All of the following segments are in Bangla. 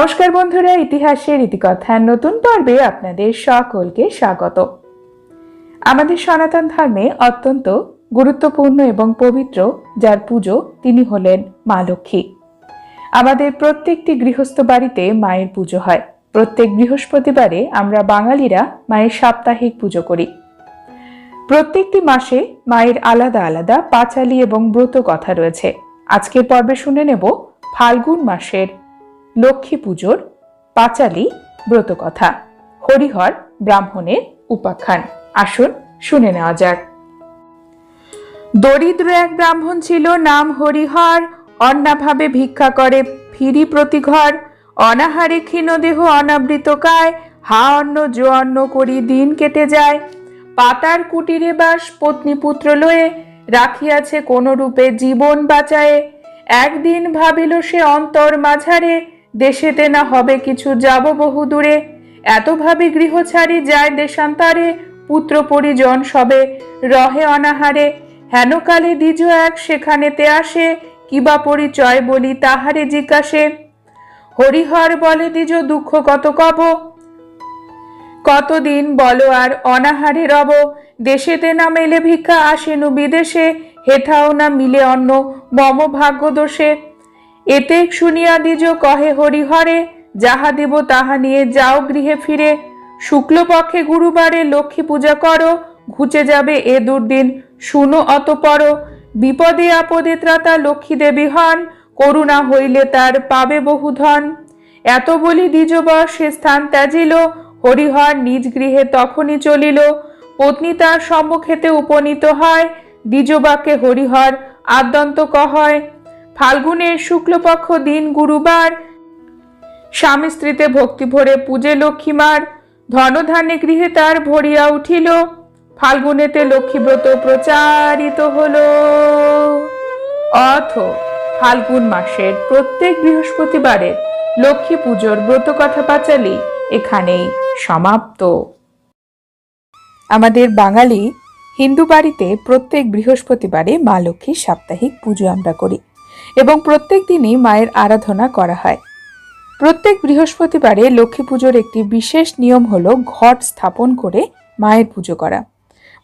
নমস্কার বন্ধুরা, ইতিহাসের ইতিকথার নতুন পর্বে আপনাদের সকলকে স্বাগত। আমাদের সনাতন ধর্মে অত্যন্ত গুরুত্বপূর্ণ এবং পবিত্র যার পুজো তিনি হলেন মা লক্ষ্মী। আমাদের প্রত্যেকটি গৃহস্থ বাড়িতে মায়ের পুজো হয়। প্রত্যেক বৃহস্পতিবারে আমরা বাঙালিরা মায়ের সাপ্তাহিক পুজো করি। প্রত্যেকটি মাসে মায়ের আলাদা আলাদা পাঁচালি এবং ব্রত কথা রয়েছে। আজকের পর্বে শুনে নেব ফাল্গুন মাসের লক্ষ্মী পুজোর পাঁচালি ব্রতকথা। হরিহর ব্রাহ্মণের উপাখ্যান। আসুন শুনে নেওয়া যাক। দরিদ্র এক ব্রাহ্মণ ছিল, নাম হরিহর। অন্নাভাবে ভিক্ষা করে, ফিরি প্রতি ঘর। অনাহারে ক্ষীণদেহ অনাবৃত কায় হা অন্ন জো অন্ন করি, দিন কেটে যায়। পাতার কুটিরে বাস, পত্নী পুত্র লয়ে। রাখিয়াছে কোন রূপে জীবন বাঁচায়ে। একদিন ভাবিল সে অন্তর মাঝারে। দেশেতে না হবে কিছু, যাব বহু দূরে। এত ভাবি গৃহ ছাড়ি যায় দেশান্তরে, পুত্র পরিজন সবে রহে অনাহারে। হেনকালে দ্বিজ এক সেখানেতে আসে কিবা পরিচয় বলি তাহারে জিজ্ঞাসে। হরিহর বলে, দ্বিজ দুঃখ কত কব? কতদিন বলো আর অনাহারে রব? দেশেতে না মেলে ভিক্ষা আসেনু বিদেশে, হেথাও না মিলে অন্ন, মম ভাগ্য দোষে। এতে শুনিয়া দ্বিজ কহে, হরিহরে, যাহা দেব তাহা নিয়ে যাও গৃহে ফিরে। শুক্লপক্ষে গুরুবারে লক্ষ্মী পূজা করো, ঘুচে যাবে এ দুর্দিন। শুনো অত অতপর, বিপদে আপদে ত্রাতা লক্ষ্মী দেবী হন, করুণা হইলে তার পাবে বহু ধন। এত বলি দ্বিজবর সে স্থান ত্যাজিল, হরিহর নিজ গৃহে তখনই চলিল। পত্নী তার সম্মুখেতে উপনীত হয় দ্বিজবাকে হরিহর আদ্যন্ত কহয় ফাল্গুনের শুক্লপক্ষ দিন গুরুবার। স্বামী স্ত্রীতে ভক্তি ভরে পূজে লক্ষ্মীমার ধনধান্যে গৃহে তার ভরিয়া উঠিল। ফাল্গুনেতে লক্ষ্মীব্রত প্রচারিত হলো। অথ ফাল্গুন মাসের প্রত্যেক বৃহস্পতিবারের লক্ষ্মী পুজোর ব্রত কথা পাঁচালি এখানেই সমাপ্ত। আমাদের বাঙালি হিন্দু বাড়িতে প্রত্যেক বৃহস্পতিবারে মা লক্ষ্মীর সাপ্তাহিক পুজো আমরা করি। এবং প্রত্যেক দিনই মায়ের আরাধনা করা হয়। প্রত্যেক বৃহস্পতিবারে লক্ষ্মী পুজোর একটি বিশেষ নিয়ম হল ঘট স্থাপন করে মায়ের পুজো করা।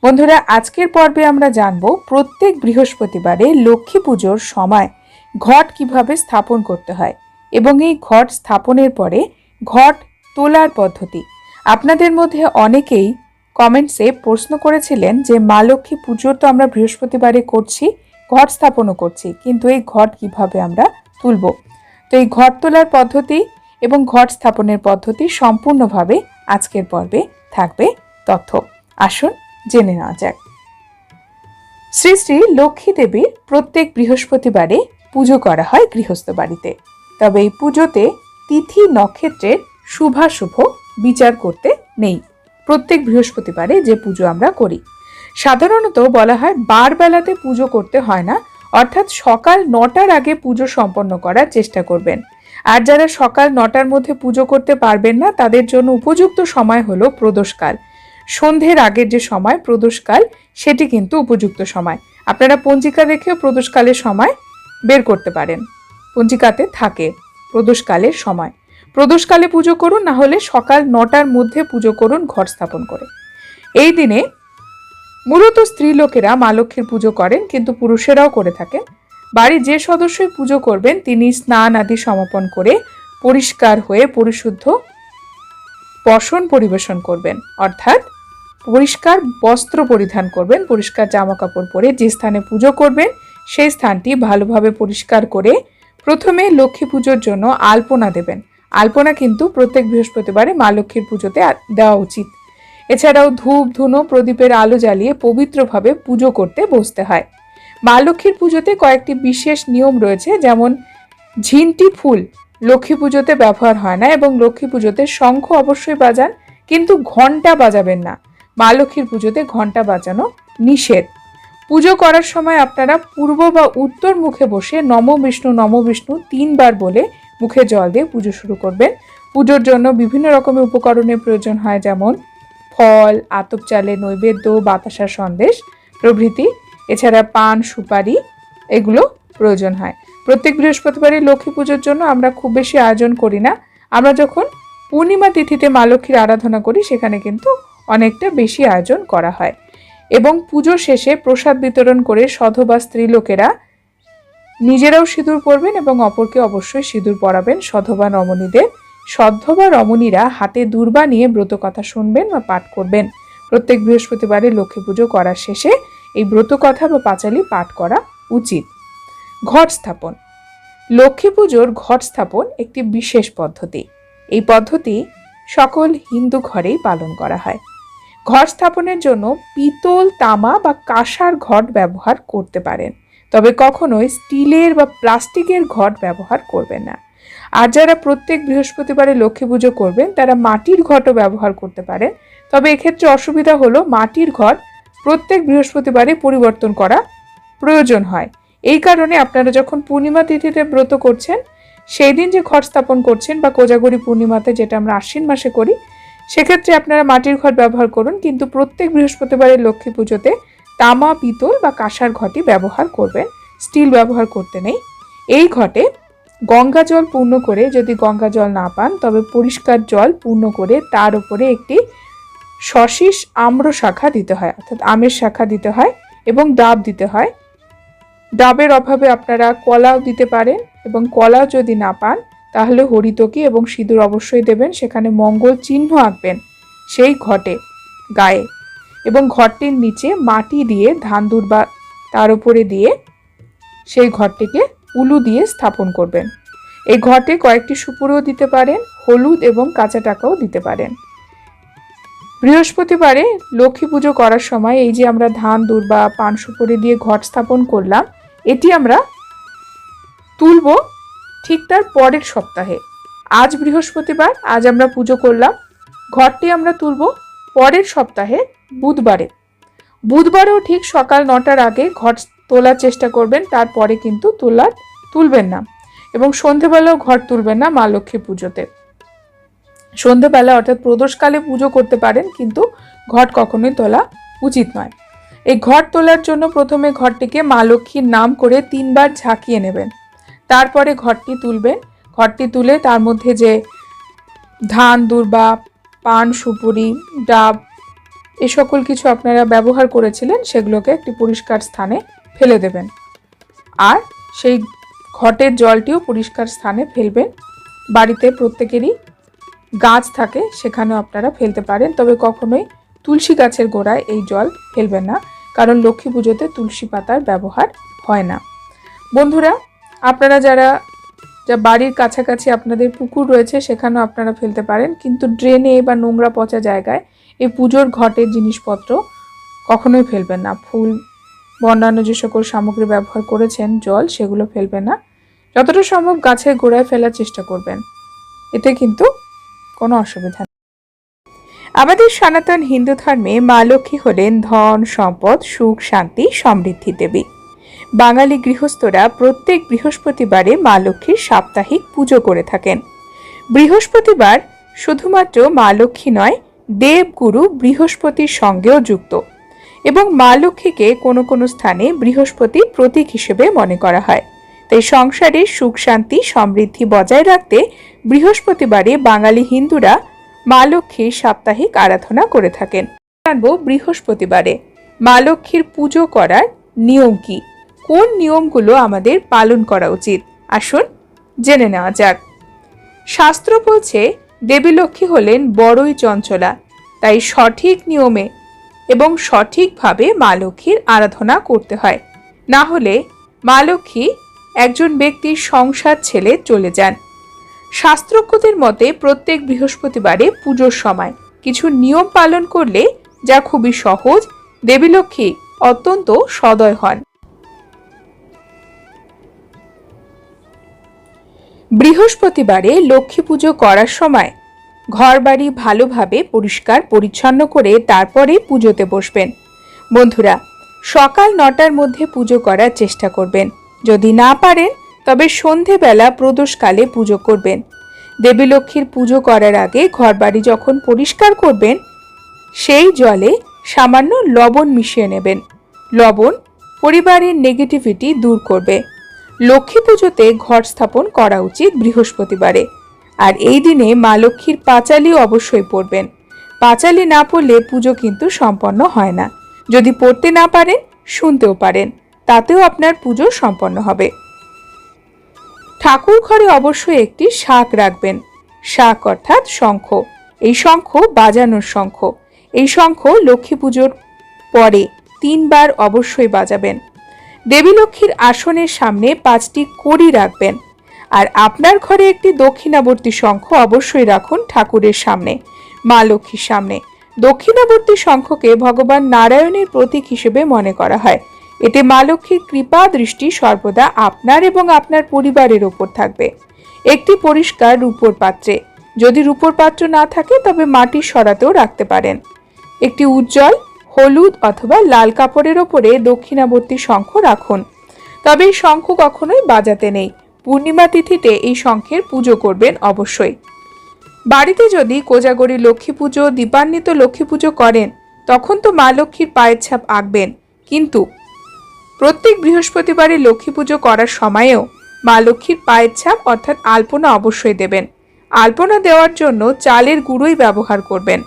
বন্ধুরা, আজকের পর্বে আমরা জানব প্রত্যেক বৃহস্পতিবারে লক্ষ্মী পুজোর সময় ঘট কীভাবে স্থাপন করতে হয় এবং এই ঘট স্থাপনের পরে ঘট তোলার পদ্ধতি। আপনাদের মধ্যে অনেকেই কমেন্টসে প্রশ্ন করেছিলেন যে মা লক্ষ্মী পুজো তো আমরা বৃহস্পতিবারে করছি ঘট স্থাপনও করছি, কিন্তু এই ঘট কীভাবে আমরা তুলব? তো এই ঘট তোলার পদ্ধতি এবং ঘট স্থাপনের পদ্ধতি সম্পূর্ণভাবে আজকের পর্বে থাকবে তথ্য। আসুন জেনে নেওয়া যাক। শ্রী শ্রী লক্ষ্মী দেবীর প্রত্যেক বৃহস্পতিবারে পুজো করা হয় গৃহস্থ বাড়িতে। তবে এই পুজোতে তিথি নক্ষত্রের শুভাশুভ বিচার করতে নেই। প্রত্যেক বৃহস্পতিবারে যে পুজো আমরা করি সাধারণত বলা হয় বার বেলাতে পুজো করতে হয় না, অর্থাৎ সকাল নটার আগে পুজো সম্পন্ন করার চেষ্টা করবেন। আর যারা সকাল নটার মধ্যে পুজো করতে পারবেন না, তাদের জন্য উপযুক্ত সময় হলো প্রদোষকাল। সন্ধ্যের আগের যে সময়, প্রদোষকাল, সেটি কিন্তু উপযুক্ত সময়। আপনারা পঞ্জিকা দেখেও প্রদোষকালের সময় বের করতে পারেন। পঞ্জিকাতে থাকে প্রদোষকালের সময়। প্রদোষকালে পুজো করুন, না হলে সকাল নটার মধ্যে পুজো করুন, ঘর স্থাপন করে। এই দিনে মূলত স্ত্রী লোকেরা মা লক্ষ্মীর পুজো করেন, কিন্তু পুরুষেরাও করে থাকেন। বাড়ির যে সদস্যই পুজো করবেন, তিনি স্নান আদি সমাপন করে পরিষ্কার হয়ে পরিশুদ্ধ বসন পরিবেশন করবেন। অর্থাৎ পরিষ্কার বস্ত্র পরিধান করবেন, পরিষ্কার জামা কাপড় পরে যে স্থানে পুজো করবেন, সেই স্থানটি ভালোভাবে পরিষ্কার করে প্রথমে লক্ষ্মী পুজোর জন্য আলপনা দেবেন। আলপনা কিন্তু প্রত্যেক বৃহস্পতিবারে মা লক্ষ্মীর পুজোতে দেওয়া উচিত। এছাড়াও ধূপ, ধুনো, প্রদীপের আলো জ্বালিয়ে পবিত্রভাবে পুজো করতে বসতে হয়। মা লক্ষ্মীর পুজোতে কয়েকটি বিশেষ নিয়ম রয়েছে, যেমন ঝিনটি ফুল লক্ষ্মী পুজোতে ব্যবহার হয় না এবং লক্ষ্মী পুজোতে শঙ্খ অবশ্যই বাজান, কিন্তু ঘণ্টা বাজাবেন না। মা লক্ষ্মীর পুজোতে ঘণ্টা বাজানো নিষেধ। পুজো করার সময় আপনারা পূর্ব বা উত্তর মুখে বসে নম বিষ্ণু নম বিষ্ণু তিনবার বলে মুখে জল দিয়ে পুজো শুরু করবেন। পুজোর জন্য বিভিন্ন রকমের উপকরণের প্রয়োজন হয়, যেমন ফল, আতপ চালে নৈবেদ্য বাতাসা সন্দেশ, প্রভৃতি। এছাড়া পান, সুপারি, এগুলো প্রয়োজন হয়। প্রত্যেক বৃহস্পতিবারই লক্ষ্মী পুজোর জন্য আমরা খুব বেশি আয়োজন করি না। আমরা যখন পূর্ণিমা তিথিতে মা লক্ষ্মীর আরাধনা করি, সেখানে কিন্তু অনেকটা বেশি আয়োজন করা হয়। এবং পুজো শেষে প্রসাদ বিতরণ করে সধবা স্ত্রীলোকেরা নিজেরাও সিঁদুর পরবেন এবং অপরকে অবশ্যই সিঁদুর পরাবেন সধবা রমণীদের সধবা রমণীরা হাতে দূর্বা নিয়ে ব্রত কথা শুনবেন বা পাঠ করবেন। প্রত্যেক বৃহস্পতিবারে লক্ষ্মী পুজো করার শেষে এই ব্রত কথা বা পাঁচালি পাঠ করা উচিত। ঘট স্থাপন। লক্ষ্মী পুজোর ঘট স্থাপন একটি বিশেষ পদ্ধতি। এই পদ্ধতি সকল হিন্দু ঘরেই পালন করা হয়। ঘর স্থাপনের জন্য পিতল, তামা বা কাঁসার ঘট ব্যবহার করতে পারেন। তবে কখনোই স্টিলের বা প্লাস্টিকের ঘট ব্যবহার করবেন না। আর যারা প্রত্যেক বৃহস্পতিবারে লক্ষ্মী পুজো করবেন, তারা মাটির ঘটও ব্যবহার করতে পারেন। তবে এক্ষেত্রে অসুবিধা হলো মাটির ঘট প্রত্যেক বৃহস্পতিবারে পরিবর্তন করা প্রয়োজন হয়। এই কারণে আপনারা যখন পূর্ণিমা তিথিতে ব্রত করছেন সেই দিন যে ঘট স্থাপন করছেন বা কোজাগরি পূর্ণিমাতে যেটা আমরা আশ্বিন মাসে করি, সেক্ষেত্রে আপনারা মাটির ঘট ব্যবহার করুন, কিন্তু প্রত্যেক বৃহস্পতিবারের লক্ষ্মী পুজোতে তামা, পিতল বা কাঁসার ঘটি ব্যবহার করবেন। স্টিল ব্যবহার করতে নেই। এই ঘটে গঙ্গা জল পূর্ণ করে যদি গঙ্গা জল না পান, তবে পরিষ্কার জল পূর্ণ করে তার উপরে একটি শশিস আম্র শাখা দিতে হয়, অর্থাৎ আমের শাখা দিতে হয় এবং ডাব দিতে হয়। ডাবের অভাবে আপনারা কলাও দিতে পারেন এবং কলাও যদি না পান, তাহলে হরিতকি এবং সিঁদুর অবশ্যই দেবেন, সেখানে মঙ্গল চিহ্ন আঁকবেন, সেই ঘটে গায়ে। এবং ঘরটির নিচে মাটি দিয়ে ধান দুর্বা তার উপরে দিয়ে সেই ঘরটিকে উলু দিয়ে স্থাপন করবেন। এই ঘটে কয়েকটি সুপুরও দিতে পারেন, হলুদ এবং কাঁচা টাকাও দিতে পারেন। বৃহস্পতিবারে লক্ষ্মী পুজো করার সময় এই যে আমরা ধান, দুর্বা, পান সুপুরি দিয়ে ঘট স্থাপন করলাম, এটি আমরা তুলব ঠিক তার পরের সপ্তাহে। আজ বৃহস্পতিবার, আজ আমরা পুজো করলাম। ঘরটি আমরা তুলব পরের সপ্তাহে বুধবারে। বুধবারেও ঠিক সকাল নটার আগে ঘট তোলার চেষ্টা করবেন, তারপরে কিন্তু তোলার তুলবেন না এবং সন্ধেবেলাও ঘর তুলবেন না মা লক্ষ্মী পুজোতে। সন্ধেবেলা অর্থাৎ প্রদোষকালে পুজো করতে পারেন, কিন্তু ঘট কখনোই তোলা উচিত নয়। এই ঘট তোলার জন্য প্রথমে ঘরটিকে মা লক্ষ্মীর নাম করে তিনবার ঝাঁকিয়ে নেবেন। তারপরে ঘরটি তুলবেন। ঘরটি তুলে তার মধ্যে যে ধান, দুর্বা, পান, সুপুরি, ডাব এ সকল কিছু আপনারা ব্যবহার করেছিলেন, সেগুলোকে একটি পরিষ্কার স্থানে ফেলে দেবেন। আর সেই ঘটের জলটিও পরিষ্কার স্থানে ফেলবেন বাড়িতে প্রত্যেকেরই গাছ থাকে, সেখানেও আপনারা ফেলতে পারেন। তবে কখনোই তুলসী গাছের গোড়ায় এই জল ফেলবেন না, কারণ লক্ষ্মী পুজোতে তুলসী পাতার ব্যবহার হয় না। বন্ধুরা, আপনারা যারা, যা বাড়ির কাছাকাছি আপনাদের পুকুর রয়েছে, সেখানেও আপনারা ফেলতে পারেন। কিন্তু ড্রেনে বা নোংরা পচা জায়গায় এই পুজোর ঘটের জিনিসপত্র কখনোই ফেলবেন না। ফুল বা অন্যান্য যে সকল সামগ্রী ব্যবহার করেছেন, জল সেগুলো ফেলবেন না। যতটা সম্ভব গাছের গোড়ায় ফেলার চেষ্টা করবেন। এতে কিন্তু কোনো অসুবিধা নেই। আমাদের সনাতন হিন্দু ধর্মে মা লক্ষ্মী হলেন ধন, সম্পদ, সুখ, শান্তি, সমৃদ্ধি দেবী। বাঙালি গৃহস্থরা প্রত্যেক বৃহস্পতিবারে মা লক্ষ্মীর সাপ্তাহিক পুজো করে থাকেন। বৃহস্পতিবার শুধুমাত্র মা লক্ষ্মী নয়, দেবগুরু বৃহস্পতির সঙ্গেও যুক্ত। এবং মা লক্ষ্মীকে কোনো কোনো স্থানে বৃহস্পতি প্রতীক হিসেবে মনে করা হয়। তাই সংসারে সুখ, শান্তি, সমৃদ্ধি বজায় রাখতে বৃহস্পতিবারে বাঙালি হিন্দুরা মা লক্ষ্মীর সাপ্তাহিক আরাধনা করে থাকেন। জানব বৃহস্পতিবারে মা লক্ষ্মীর পুজো করার নিয়ম কি? কোন নিয়মগুলো আমাদের পালন করা উচিত? আসুন জেনে নেওয়া যাক। শাস্ত্র বলছে, দেবী লক্ষ্মী হলেন বড়ই চঞ্চলা, তাই সঠিক নিয়মে এবং সঠিকভাবে মা লক্ষ্মীর আরাধনা করতে হয়। না হলে মা লক্ষ্মী একজন ব্যক্তির সংসার ছেলে চলে যান। শাস্ত্রজ্ঞদের মতে প্রত্যেক বৃহস্পতিবারে পুজোর সময় কিছু নিয়ম পালন করলে যা খুবই সহজ, দেবী লক্ষ্মী অত্যন্ত সদয় হন। বৃহস্পতিবারে লক্ষ্মী পুজো করার সময় ঘরবাড়ি ভালোভাবে পরিষ্কার, পরিচ্ছন্ন করে তারপরে পুজোতে বসবেন। বন্ধুরা, সকাল নটার মধ্যে পুজো করার চেষ্টা করবেন। যদি না পারেন, তবে সন্ধেবেলা প্রদোষকালে পুজো করবেন। দেবী লক্ষ্মীর পুজো করার আগে ঘরবাড়ি যখন পরিষ্কার করবেন, সেই জলে সামান্য লবণ মিশিয়ে নেবেন। লবণ পরিবারের নেগেটিভিটি দূর করবে। লক্ষ্মী পুজোতে ঘর স্থাপন করা উচিত বৃহস্পতিবারে। আর এই দিনে মা লক্ষ্মীর পাঁচালি অবশ্যই পড়বেন। পাঁচালি না পড়লে পুজো কিন্তু সম্পন্ন হয় না। যদি পড়তে না পারেন, শুনতেও পারেন, তাতেও আপনার পুজো সম্পন্ন হবে। ঠাকুর ঘরে অবশ্যই একটি শাক রাখবেন। শাক অর্থাৎ শঙ্খ। এই শঙ্খ বাজানোর শঙ্খ। এই শঙ্খ লক্ষ্মী পুজোর পরে তিনবার অবশ্যই বাজাবেন। দেবী লক্ষ্মীর আসনের সামনে পাঁচটি কড়ি রাখবেন। আর আপনার ঘরে একটি দক্ষিণাবর্তী শঙ্খ অবশ্যই রাখুন ঠাকুরের সামনে, মা লক্ষ্মীর সামনে। দক্ষিণাবর্তী শঙ্খকে ভগবান নারায়ণের প্রতীক হিসেবে মনে করা হয়। এতে মা লক্ষ্মীর কৃপা দৃষ্টি সর্বদা আপনার এবং আপনার পরিবারের ওপর থাকবে। একটি পরিষ্কার রূপোর পাত্রে। যদি রূপোর পাত্র না থাকে, তবে মাটির সরাতেও রাখতে পারেন। একটি উজ্জ্বল, হলুদ অথবা লাল কাপড়ের ওপরে দক্ষিণাবর্তী শঙ্খ রাখুন। তবে এই শঙ্খ কখনোই বাজাতে নেই। পূর্ণিমা তিথিতে এই শঙ্খের পুজো করবেন অবশ্যই। বাড়িতে যদি কোজাগরী লক্ষ্মী পুজো, দীপান্বিত লক্ষ্মী পুজো করেন, তখন তো মা লক্ষ্মীর পায়ের ছাপ আঁকবেন। কিন্তু প্রত্যেক বৃহস্পতিবারে লক্ষ্মী পুজো করার সময়েও মা লক্ষ্মীর পায়ের ছাপ অর্থাৎ আলপনা অবশ্যই দেবেন। আলপনা দেওয়ার জন্য চালের গুঁড়োই ব্যবহার করবেন।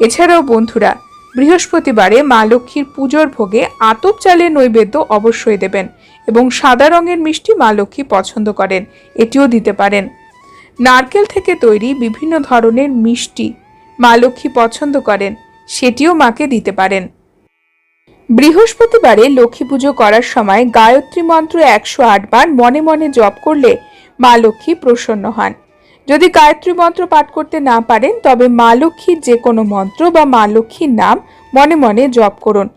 এছাড়াও বন্ধুরা, বৃহস্পতিবারে মা লক্ষ্মীর পুজোর ভোগে আতপ চালের নৈবেদ্য অবশ্যই দেবেন। এবং সাদা রঙের মিষ্টি মা লক্ষ্মী পছন্দ করেন। এটিও দিতে পারেন। নারকেল থেকে তৈরি বিভিন্ন ধরনের মিষ্টি মা লক্ষ্মী পছন্দ করেন। সেটিও মাকে দিতে পারেন। বৃহস্পতিবারে লক্ষ্মী পুজো করার সময় গায়ত্রী মন্ত্র একশো আট বার মনে মনে জপ করলে মা লক্ষ্মী প্রসন্ন হন। যদি গায়ত্রী মন্ত্র পাঠ করতে না পারেন, তবে মা লক্ষ্মীর যে কোনো মন্ত্র বা মা লক্ষ্মীর নাম মনে মনে জপ করুন।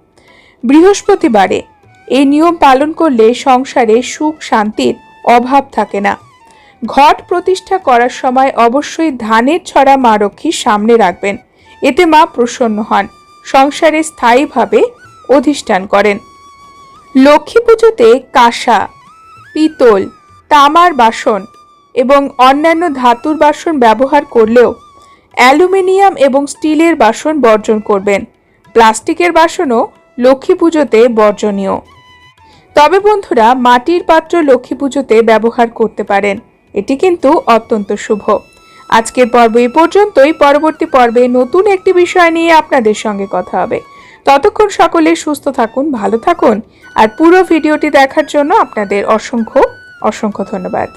বৃহস্পতিবারে এই নিয়ম পালন করলে সংসারে সুখ, শান্তির অভাব থাকে না। ঘট প্রতিষ্ঠা করার সময় অবশ্যই ধানের ছড়া মা রক্ষী সামনে রাখবেন। এতে মা প্রসন্ন হন। সংসারে স্থায়ীভাবে অধিষ্ঠান করেন। লক্ষ্মী পুজোতে কাঁসা, পিতল, তামার বাসন এবং অন্যান্য ধাতুর বাসন ব্যবহার করলেও অ্যালুমিনিয়াম এবং স্টিলের বাসন বর্জন করবেন। প্লাস্টিকের বাসনও লক্ষ্মী পুজোতে বর্জনীয়। তবে বন্ধুরা, মাটির পাত্র লক্ষ্মী পুজোতে ব্যবহার করতে পারেন। এটি কিন্তু অত্যন্ত শুভ। আজকের পর্ব এই পর্যন্তই। পরবর্তী পর্বে নতুন একটি বিষয় নিয়ে আপনাদের সঙ্গে কথা হবে। ততক্ষণ সকলে সুস্থ থাকুন, ভালো থাকুন, আর পুরো ভিডিওটি দেখার জন্য আপনাদের অসংখ্য অসংখ্য ধন্যবাদ।